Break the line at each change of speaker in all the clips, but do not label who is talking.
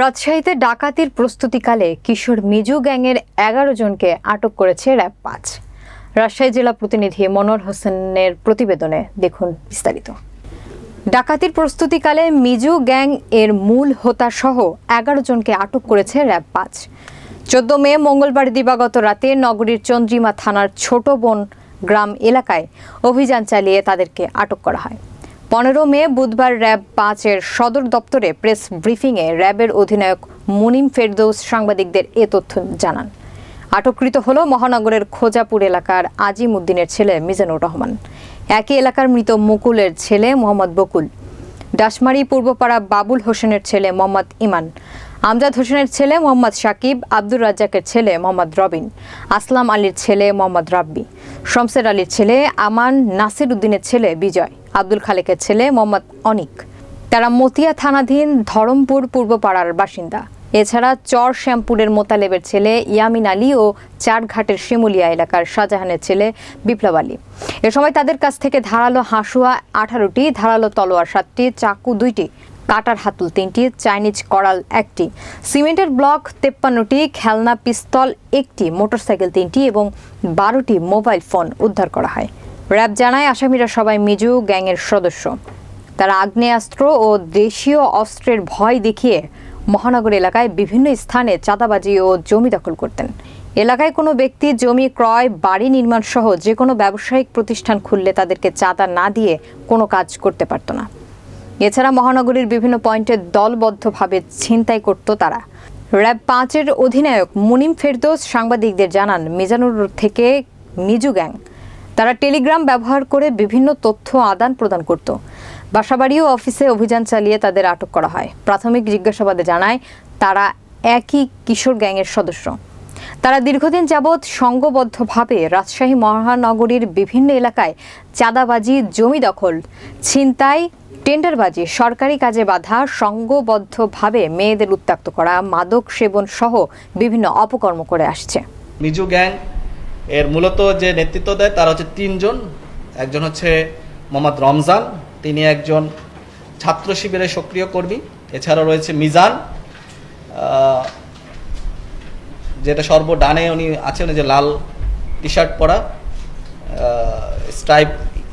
রাজশাহীতে ডাকাতির প্রস্তুতিকালে কিশোর মিজু গ্যাংয়ের এগারো জনকে আটক করেছে র্যাব পাঁচ। রাজশাহী জেলা প্রতিনিধি মনোয়ার হোসেনের প্রতিবেদনে দেখুন বিস্তারিত। ডাকাতির প্রস্তুতিকালে মিজু গ্যাং এর মূল হোতা সহ এগারো জনকে আটক করেছে র্যাব পাঁচ। চোদ্দ মে মঙ্গলবার দিবাগত রাতে নগরীর চন্দ্রিমা থানার ছোট বন গ্রাম এলাকায় অভিযান চালিয়ে তাদেরকে আটক করা হয়। পনেরো মে বুধবার র্যাব পাঁচের সদর দপ্তরে প্রেস ব্রিফিংয়ে র্যাবের অধিনায়ক মুনিম ফেরদৌস সাংবাদিকদের এ তথ্য জানান। আটককৃত হল মহানগরের খোজাপুর এলাকার আজিম উদ্দিনের ছেলে মিজানুর রহমান। একই এলাকার মৃত মুকুলের ছেলে মোহাম্মদ বকুল। ডাসমারি পূর্বপাড়া বাবুল হোসেনের ছেলে মোহাম্মদ ইমান। আমজাদ হোসেনের ছেলে মোহাম্মদ সাকিব, আব্দুর রাজ্জাকের ছেলে মোহাম্মদ রবিন। আসলাম আলীর ছেলে মোহাম্মদ রাব্বি। শমসের আলীর ছেলে আমান নাসির উদ্দিনের ছেলে বিজয়। আব্দুল খালেকের ছেলে মোহাম্মদ অনিক। তারা মতিয়া থানাধীন ধরমপুর পূর্বপাড়ার বাসিন্দা। এছাড়া চর শ্যামপুরের মোতালেবের ছেলে ইয়ামিন আলী ও চারঘাটের শিমুলিয়া এলাকার শাহজাহানের ছেলে বিপ্লব আলী। এ সময় তাদের কাছ থেকে ধারালো হাঁসুয়া আঠারোটি, ধারালো তলোয়ার সাতটি, চাকু দুইটি, কাটার হাতুল তিনটি, চাইনিজ করাল একটি, সিমেন্টের ব্লক তেপ্পান্নটি, খেলনা পিস্তল একটি, মোটরসাইকেল তিনটি এবং বারোটি মোবাইল ফোন উদ্ধার করা হয়। র্যাব জানায় আসামিরা সবাই মিজু গ্যাংয়ের সদস্য। তারা আগ্নেয়াস্ত্র ও দেশীয় অস্ত্রের ভয় দেখিয়ে মহানগর এলাকায় বিভিন্ন স্থানে চাঁদাবাজি ও জমি দখল করতেন। এলাকায় কোনো ব্যক্তি জমি ক্রয়, বাড়ি নির্মাণ সহ যে কোনো ব্যবসায়িক প্রতিষ্ঠান খুললে তাদেরকে চাঁদা না দিয়ে কোনো কাজ করতে পারত না। এছাড়া মহানগরীর বিভিন্ন পয়েন্টে দলবদ্ধভাবে ছিনতাই করত তারা। র্যাব পাঁচের অধিনায়ক মুনিম ফেরদৌস সাংবাদিকদের জানান, মিজানুর থেকে মিজু গ্যাং তারা টেলিগ্রাম ব্যবহার করে বিভিন্ন তথ্য আদান প্রদান করত। বাসাবাড়ি ও অফিসে অভিযান চালিয়ে তাদের আটক করা হয়। প্রাথমিক জিজ্ঞাসাবাদে জানায়, তারা একই কিশোর গ্যাংয়ের সদস্য। তারা দীর্ঘদিন যাবৎ সংঘবদ্ধভাবে রাজশাহী মহানগরীর বিভিন্ন এলাকায় চাঁদাবাজি, জমি দখল, ছিনতাই, টেন্ডারবাজি, সরকারি কাজে বাধা সংঘবদ্ধভাবে মেয়েদের উত্ত্যক্ত করা, মাদক সেবন সহ বিভিন্ন অপকর্ম করে আসছে।
মিজু গ্যাং এর মূলত যে নেতৃত্ব দেয় তারা হচ্ছে তিনজন। একজন হচ্ছে মোহাম্মদ রমজান, তিনি একজন ছাত্র শিবিরের সক্রিয় কর্মী। এছাড়া রয়েছে মিজান যেটা সর্ব ডানে উনি আছেন যে লাল টি শার্ট পরা স্ট্রাইপ,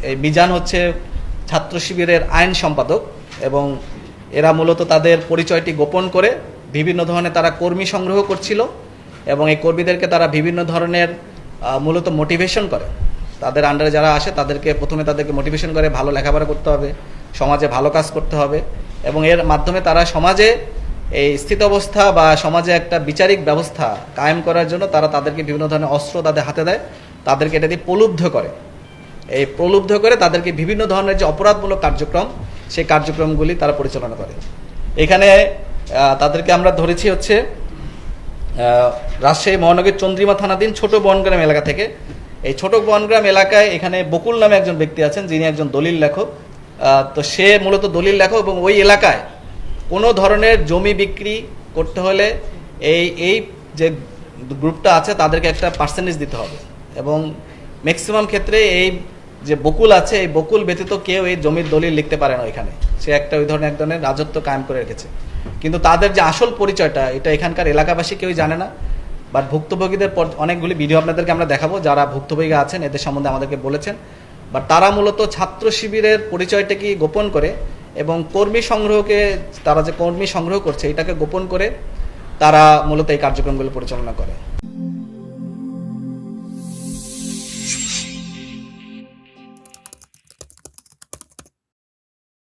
এই মিজান হচ্ছে ছাত্র শিবিরের আইন সম্পাদক এবং এরা মূলত তাদের পরিচয়টি গোপন করে বিভিন্ন ধরনের তারা কর্মী সংগ্রহ করছিল এবং এই কর্মীদেরকে তারা বিভিন্ন ধরনের মূলত মোটিভেশন করে। তাদের আন্ডারে যারা আসে, তাদেরকে প্রথমে তাদেরকে মোটিভেশন করে ভালো লেখাপড়া করতে হবে, সমাজে ভালো কাজ করতে হবে এবং এর মাধ্যমে তারা সমাজে এই স্থিত অবস্থা বা সমাজে একটা বিচারিক ব্যবস্থা কায়েম করার জন্য তারা তাদেরকে বিভিন্ন ধরনের অস্ত্র তাদের হাতে দেয়, তাদেরকে এটা দিয়ে প্রলুব্ধ করে। এই প্রলুব্ধ করে তাদেরকে বিভিন্ন ধরনের যে অপরাধমূলক কার্যক্রম, সেই কার্যক্রমগুলি তারা পরিচালনা করে। এখানে তাদেরকে আমরা ধরেছি হচ্ছে রাজশাহী মহানগরীর চন্দ্রিমা থানাধীন ছোট বনগ্রাম এলাকা থেকে। এই ছোট বনগ্রাম এলাকায় এখানে বকুল নামে একজন ব্যক্তি আছেন, যিনি একজন দলিল লেখক। তো সে মূলত দলিল লেখক এবং ওই এলাকায় কোনো ধরনের জমি বিক্রি করতে হলে এই এই যে গ্রুপটা আছে, তাদেরকে একটা পার্সেন্টেজ দিতে হবে। এবং ম্যাক্সিমাম ক্ষেত্রে এই যে বকুল আছে, এই বকুল ব্যতীত কেউ এই জমির দলিল লিখতে পারে না ওইখানে। সে একটা ওই ধরনের এক ধরনের রাজত্ব কায়েম করে রেখেছে। কিন্তু তাদের যে আসল পরিচয়টা, এটা এখানকার এলাকাবাসী কেউই জানে না। বাট ভুক্তভোগীদের অনেকগুলি ভিডিও আপনাদেরকে আমরা দেখাবো, যারা ভুক্তভোগী আছেন, এদের সম্বন্ধে আমাদেরকে বলেছেন। বাট তারা মূলত ছাত্র শিবিরের পরিচয়টাকে গোপন করে এবং কর্মী সংগ্রহকে, তারা যে কর্মী সংগ্রহ করছে, এটাকে গোপন করে তারা মূলত এই কার্যক্রমগুলো পরিচালনা করে।